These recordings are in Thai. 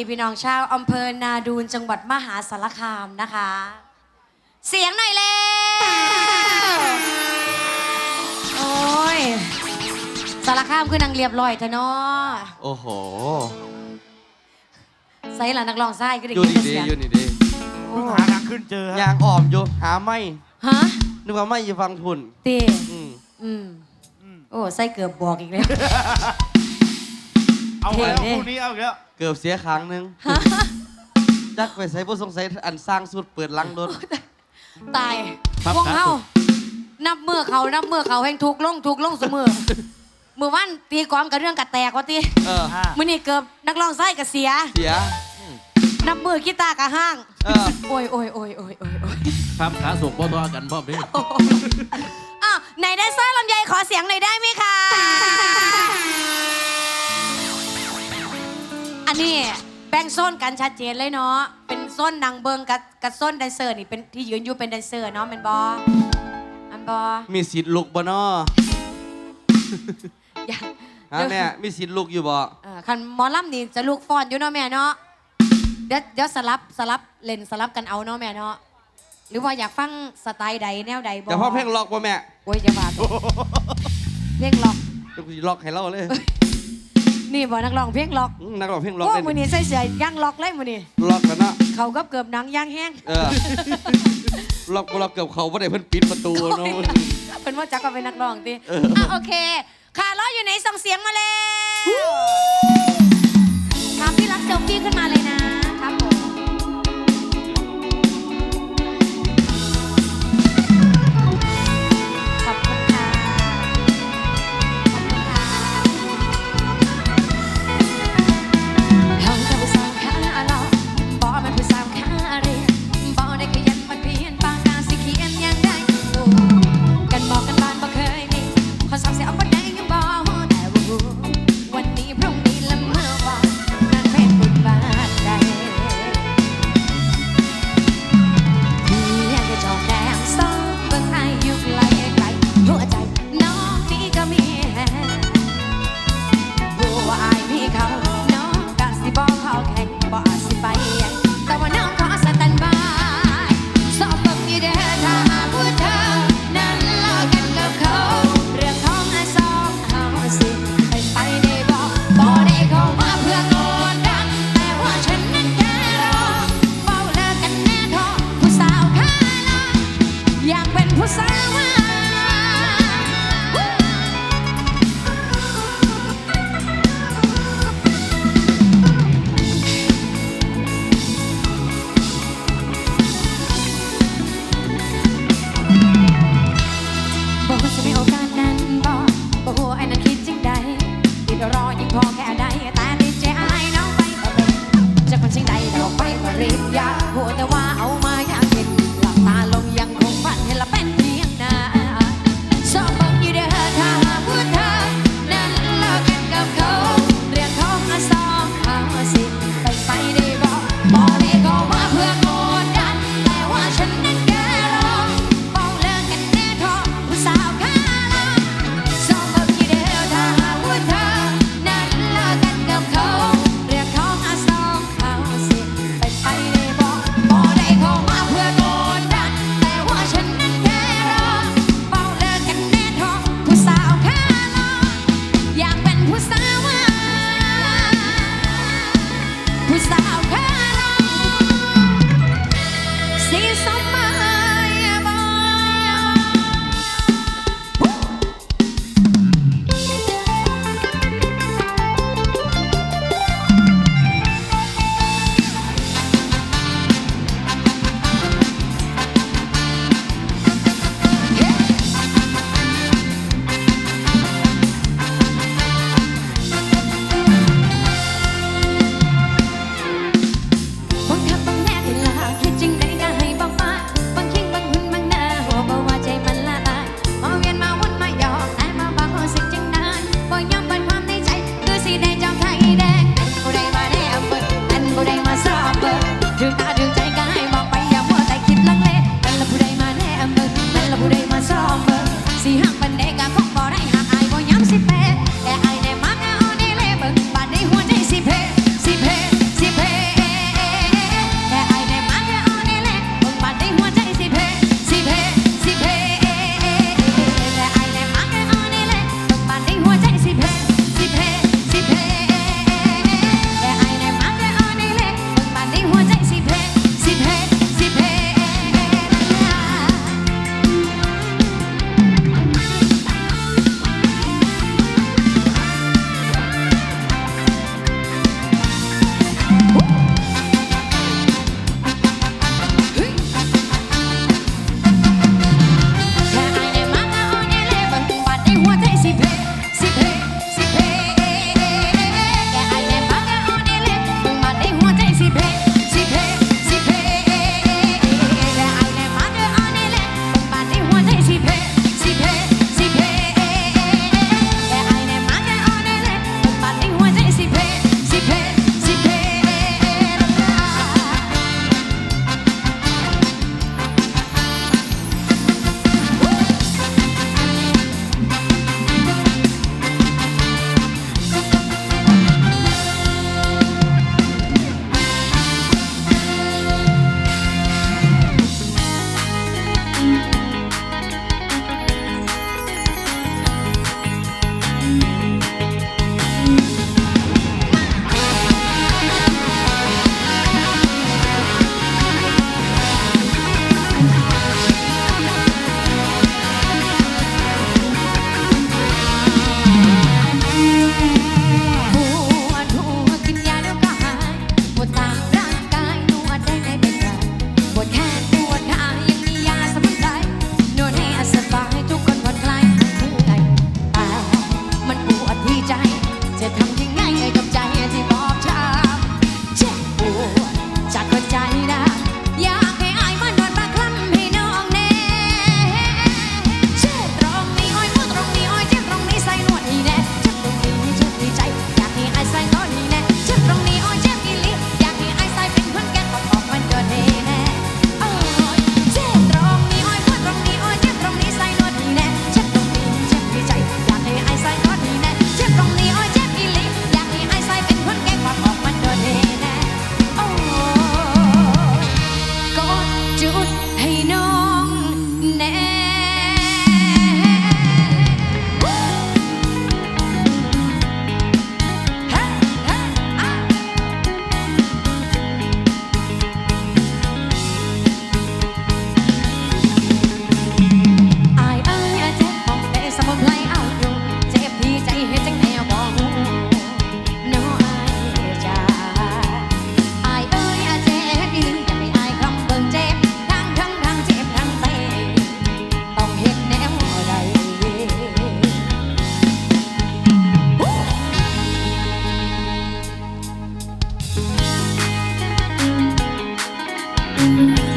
ดีค่ะสวัสดีพี่น้องชาวอำเภอนาดูนจังหวัดมหาสารคามนะคะ เสียงหน่อยเร็วโอ้ยสารคามคือนางเรียบร้อยเถอะเนาะโอ้โห ใส่ละนักร้องไส้ก็ได้อยู่ยินนี่แต่ดีเสียงอยู่นี่ดีโอ้เพิ่งหาทางขึ้นเจอฮะยางอ่อมอยู่หาไม่ฮะนึกว่าไม่อยู่ฟังทุนตีอืมอืมอืมโอ้ใส่เกือบบอกอีกแล้ว เอาไว้เท่เอาคู่นี้เอาอีกแล้ว เกือบเสียครั้งหนึงจักไปใส่ผู้สงสัยอันสร้างสุดเปิดลังรถ ตายครับวงครับเฮานับมือเขานับมือเขาแห่งทุกข์ลงทุกข์ลงเสมอมือวันตีกลองกับเรื่องกัดแตกว่าตีเอออ่ามือนี่เกือบนักร้องไส้กับเสีย เสีย นับมือกีตาร์กับห้างเออ โอ้ยโอ้ยโอ้ยโอ้ยโอ้ยโอ้ยครับขาส่งพ่อทอกันพร้อมเด้อ้าวไหนได้สร้อยลำไยขอเสียงหน่อยได้ไหมคะ นนี้แบ่งโซนกันชัดเจนเลยเนาะ เป็นโซนนางเบิงกับกับโซนแดนเซอร์นี่เป็นที่ยืนอยู่เป็นแดนเซอร์เนาะแมันบออันบอมีสิทธิ์ลุกบ่นออย่าฮะแม่มีสิทธิ์ลุกอยู่บ่เอ่อคันหมอลำนี่จะลูกฟอนอยู่เนาะแม่เนาะ เดี๋ยวเดี๋ยวสลับสลับเล่นสลับกันเอาเนาะแม่เนาะ หรือว่าอยากฟังสไตล์ใดแนวใดบแต่พอเพลงล็อกบ่แม่โอ้ยจะบาตัวเพลงล็อกเดี๋ยวกูสิล็อกให้เราเลย นี่บ่นักร้องเพลงล็อกอืมนักร้องเพลงล็อกโอ้ได้มือนี้ใส่เสื้อย่างล็อกเลยมือนี้ล็อกแล้วเนาะเขากับเกือบหนังย่างแห้งเออล็อกบ่ล็อกเกือบเขาบ่ได้เพิ่นปิดประตูเนาะ เป็นว่าจักก็เป็นนักร้องติเอออะโอเคค่ะรออยู่ไหนส่งเสียงมาแล้วถามพี่รักเซลฟี่ขึ้นมาเลยนะ Música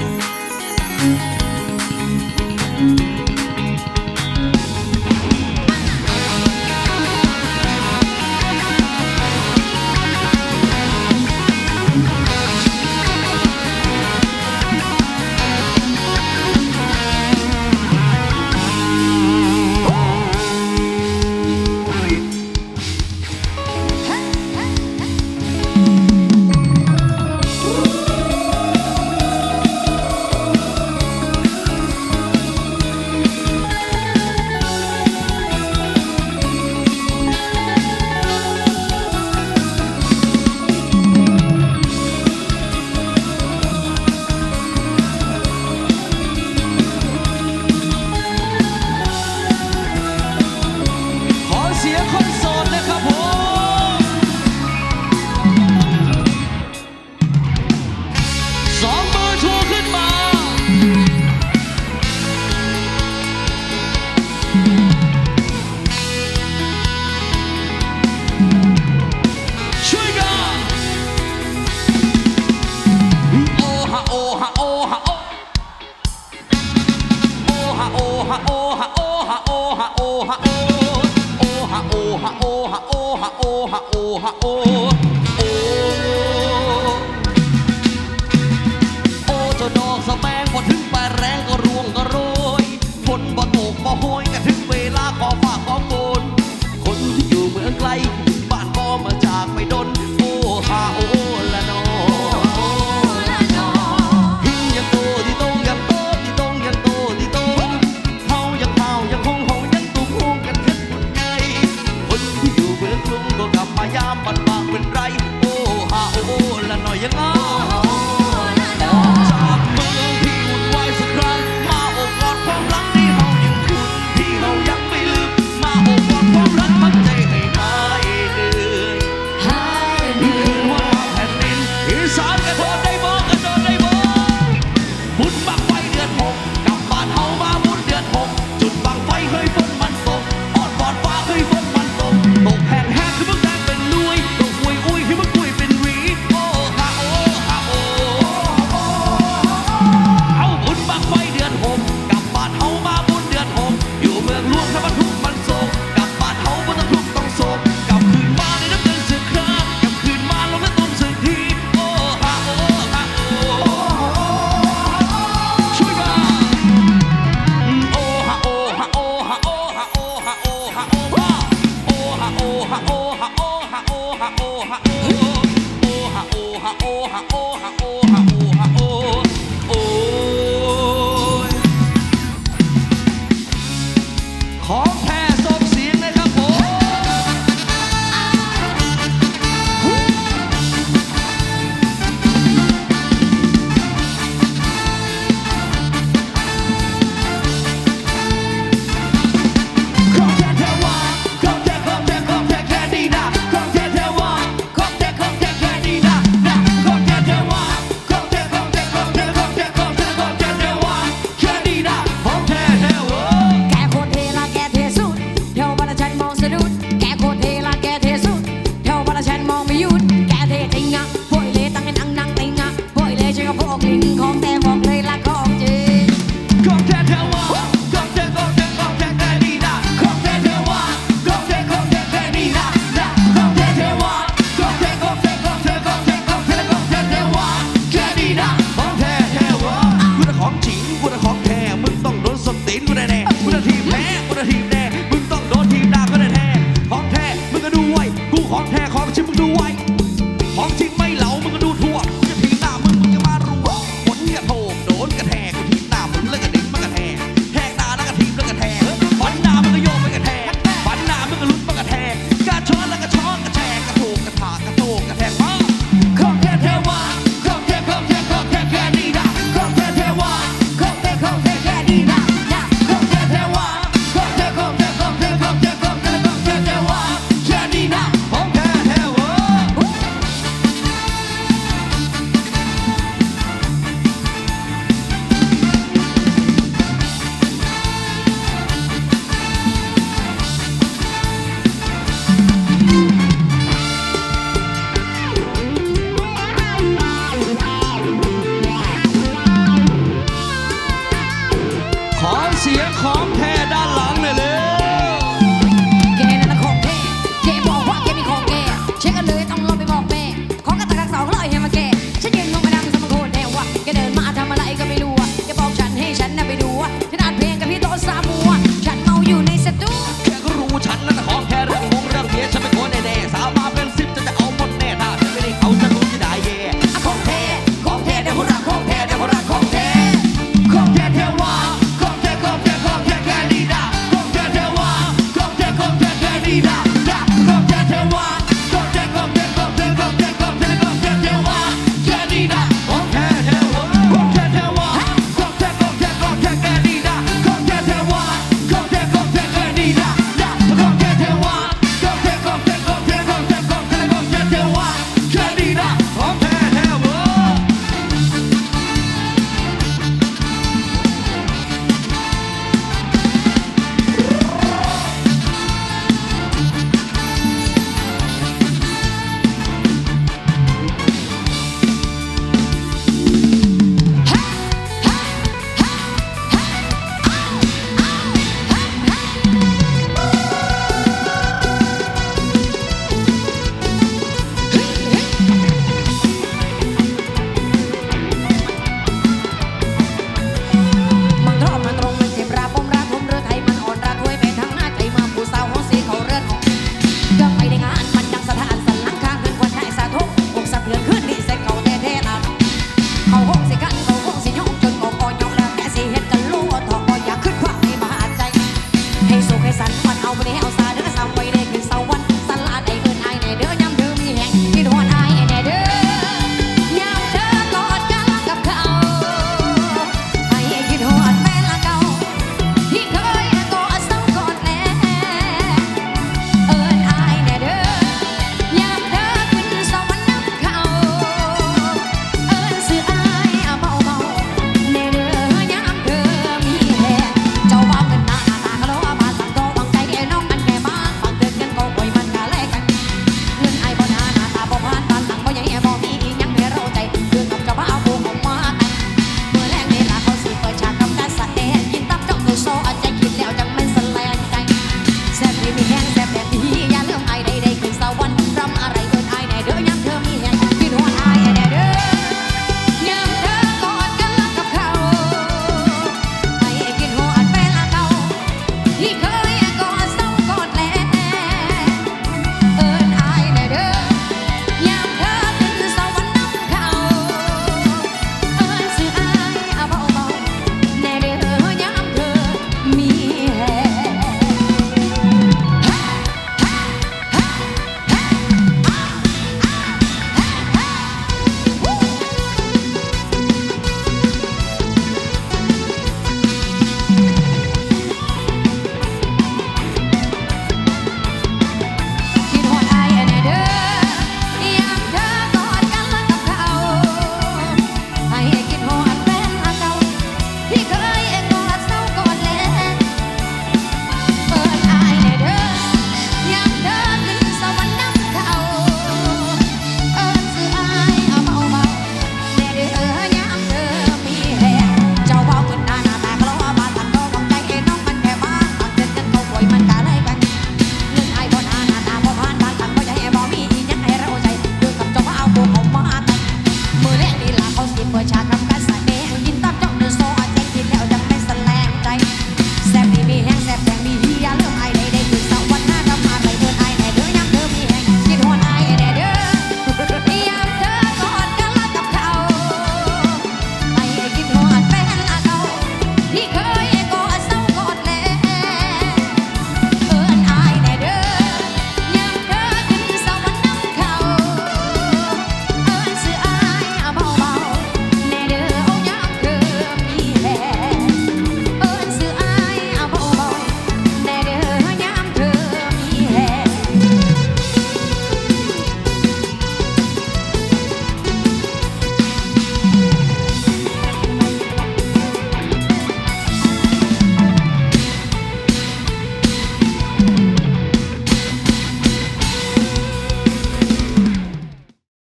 ฮะโอฮะโอฮะโอฮะโอฮะโอโอฮะโอฮะโอฮะโอฮะโอฮะโอฮะโอโอโอเจ้าดอกสะแมงพอถึงปลายแรงก็ร่วงก็โรยฝนบ่ตกบ่โหยก็ถึงเวลาขอฝากขอโกนคนที่อยู่เมืองไกลบ้านก็มาจากไปดนโอ้ฮาโอ